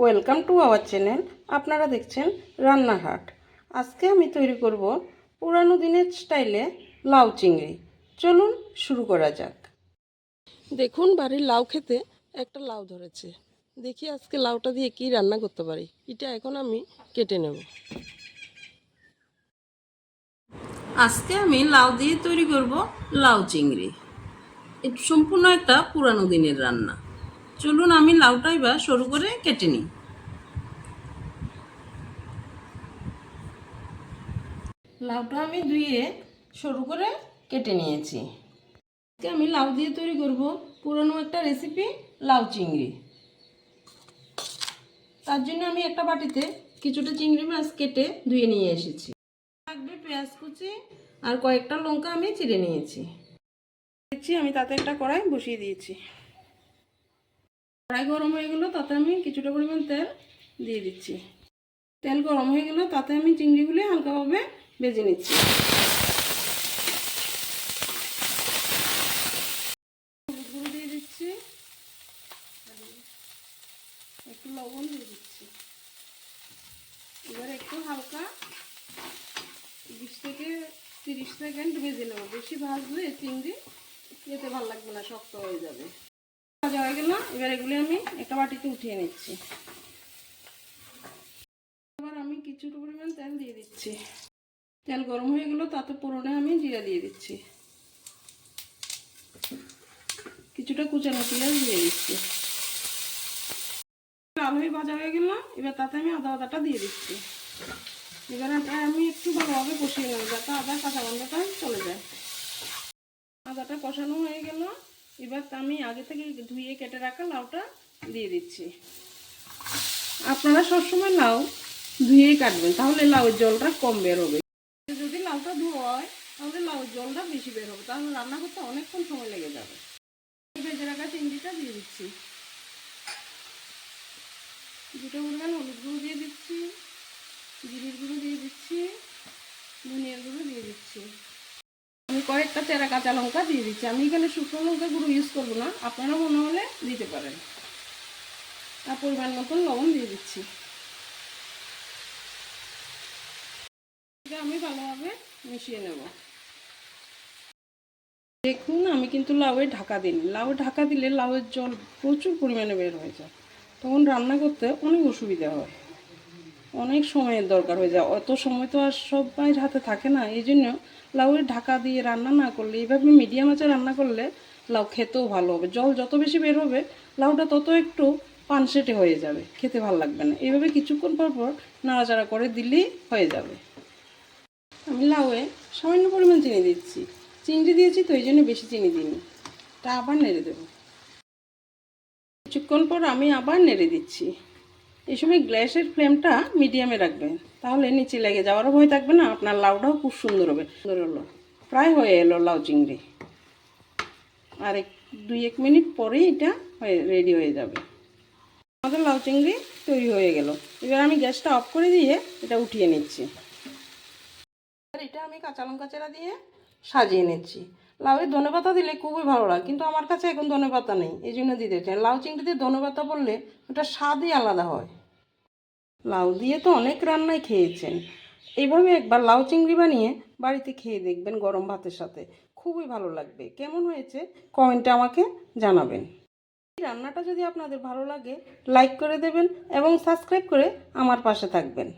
Welcome to our channel. আপনারা দেখছেন রান্নাঘাট আজকে আমি তৈরি করব পুরানো দিনের স্টাইলে লাউ চিংড়ি। চলুন শুরু করা যাক। দেখুন, বাড়ির লাউ খেতে একটা লাউ ধরেছে। দেখি আজকে লাউটা দিয়ে কি রান্না করতে পারি। এটা এখন আমি কেটে নেব। আজকে আমি লাউ দিয়ে তৈরি করব লাউ চিংড়ি। সম্পূর্ণ একটা পুরানো দিনের রান্না। চলুন আমি লাউটা এবার সরু করে কেটে নিই। লাউটা আমি ধুয়ে সরু করে কেটে নিয়েছি। আজকে আমি লাউ দিয়ে তৈরি করব পুরনো একটা রেসিপি লাউ চিংড়ি। তার জন্য আমি একটা বাটিতে কিছুটা চিংড়ি মাছ কেটে ধুয়ে নিয়ে এসেছি। লাগবে পেঁয়াজ কুচি আর কয়েকটা লঙ্কা আমি চিড়ে নিয়েছি। আমি তাতে একটা কড়াই বসিয়ে দিয়েছি। কড়াই গরম হয়ে গেলো, তাতে আমি কিছুটা পরিমাণ তেল দিয়ে দিচ্ছি। তেল গরম হয়ে গেলো, তাতে আমি চিংড়িগুলি হালকাভাবে বেজে নিচ্ছি। দিয়ে দিচ্ছি। একটু লবণ দিয়ে দিচ্ছি। এবার একটু হালকা বিশ থেকে তিরিশ সেকেন্ড ভেজে নেব। বেশি চিংড়ি খেতে ভালো লাগবে না, শক্ত হয়ে যাবে। ভাজা হয়ে গেল এবার এগুলি আমি একটা বাটিতে উঠিয়ে নিচ্ছি। এবার আমি কিছুটা পরিমাণ তেল দিয়ে দিচ্ছি। তেল গরম হয়ে গেল, তাতে পুরোনে আমি জিরা দিয়ে দিচ্ছি। কিছুটা কুচানো পেঁয়াজ দিয়ে দিচ্ছি। লাল হয়ে ভাজা হয়ে গেল এবার তাতে আমি আদা আদাটা দিয়ে দিচ্ছি। এবার আমি একটু ভালোভাবে কষিয়ে নেব, যাতে আদা কাঁচা গন্ধটা চলে যায়। আদাটা কষানো হয়ে গেল এবার আমি আগে থেকে ধুয়ে কেটে রাখা লাউটা দিয়ে দিচ্ছি। আপনারা সবসময় লাউ ধুয়েই কাটবেন, তাহলে লাউয়ের জলটা কম বের হবে যদি লাউটা ধোয়া হয়, তাহলে লাউয়ের জলটা বেশি বের হবে তাহলে রান্না করতে অনেকক্ষণ সময় লেগে যাবে। ভেজে রাখা চিংড়িটা দিয়ে দিচ্ছি। দুটো পরিমাণ হলুদ গুঁড়ো দিয়ে দিচ্ছি জিরের গুঁড়ো দিয়ে দিচ্ছি ধনিয়ার গুঁড়ো দিয়ে দিচ্ছি কয়েকটা চেরা কাঁচা লঙ্কা দিয়ে দিচ্ছি। আমি এখানে শুকনো লঙ্কা গুঁড়ো ইউজ করব না। আপনারা মনে হলে দিতে পারেন। আর পরিমাণ মতন লবণ দিয়ে দিচ্ছি। আমি ভালোভাবে মিশিয়ে নেব। দেখুন, আমি কিন্তু লাউয়ে ঢাকা দিই লাউ ঢাকা দিলে লাউয়ের জল প্রচুর পরিমাণে বের হয়ে যায়। তখন রান্না করতে অনেক অসুবিধা হয়। অনেক সময়ের দরকার হয়ে যায়। অত সময় তো আর সবাই হাতে থাকে না। এই জন্য লাউয়ের ঢাকা দিয়ে রান্না না করলে, এইভাবে মিডিয়াম আঁচে রান্না করলে লাউ খেতেও ভালো হবে। জল যত বেশি বের হবে, লাউটা তত একটু পানসেটে হয়ে যাবে। খেতে ভালো লাগবে না। এইভাবে কিছুক্ষণ পর পর নাড়াচাড়া করে দিলেই হয়ে যাবে। আমি লাউয়ে সামান্য পরিমাণ চিনি দিচ্ছি। চিংড়ি দিয়েছি তো, এই জন্য বেশি চিনি দিইনি। তা আবার নেড়ে দেবো। কিছুক্ষণ পর আমি আবার নেড়ে দিচ্ছি। এই সময় গ্যাসের ফ্লেমটা মিডিয়ামে রাখবেন তাহলে নিচে লেগে যাওয়ারও ভয় থাকবে না, আপনার লাউটাও খুব সুন্দর হবে। সুন্দর হলো। প্রায় হয়ে এলো লাউ চিংড়ি। আর এক, দুই, এক মিনিট পরেই এটা হয়ে রেডি হয়ে যাবে। আমাদের লাউ চিংড়ি তৈরি হয়ে গেল। এবার আমি গ্যাসটা অফ করে দিয়ে এটা উঠিয়ে নিচ্ছি। আর এটা আমি কাঁচা লঙ্কা চেরা দিয়ে সাজিয়ে নিচ্ছি। লাউয়ের ধনে পাতা দিলে খুবই ভালো লাগে, কিন্তু আমার কাছে এখন ধনে পাতা নেই, এই জন্য দিতে চাই। লাউ চিংড়িতে ধনে পাতা পড়লে ওটা স্বাদই আলাদা হয়। লাউ দিয়ে তো অনেক রান্নায় খেয়েছেন। এইভাবে একবার লাউ চিংড়ি বানিয়ে বাড়িতে খেয়ে দেখবেন গরম ভাতের সাথে। খুবই ভালো লাগবে। কেমন হয়েছে? কমেন্টে আমাকে জানাবেন। এই রান্নাটা যদি আপনাদের ভালো লাগে, লাইক করে দেবেন এবং সাবস্ক্রাইব করে আমার পাশে থাকবেন।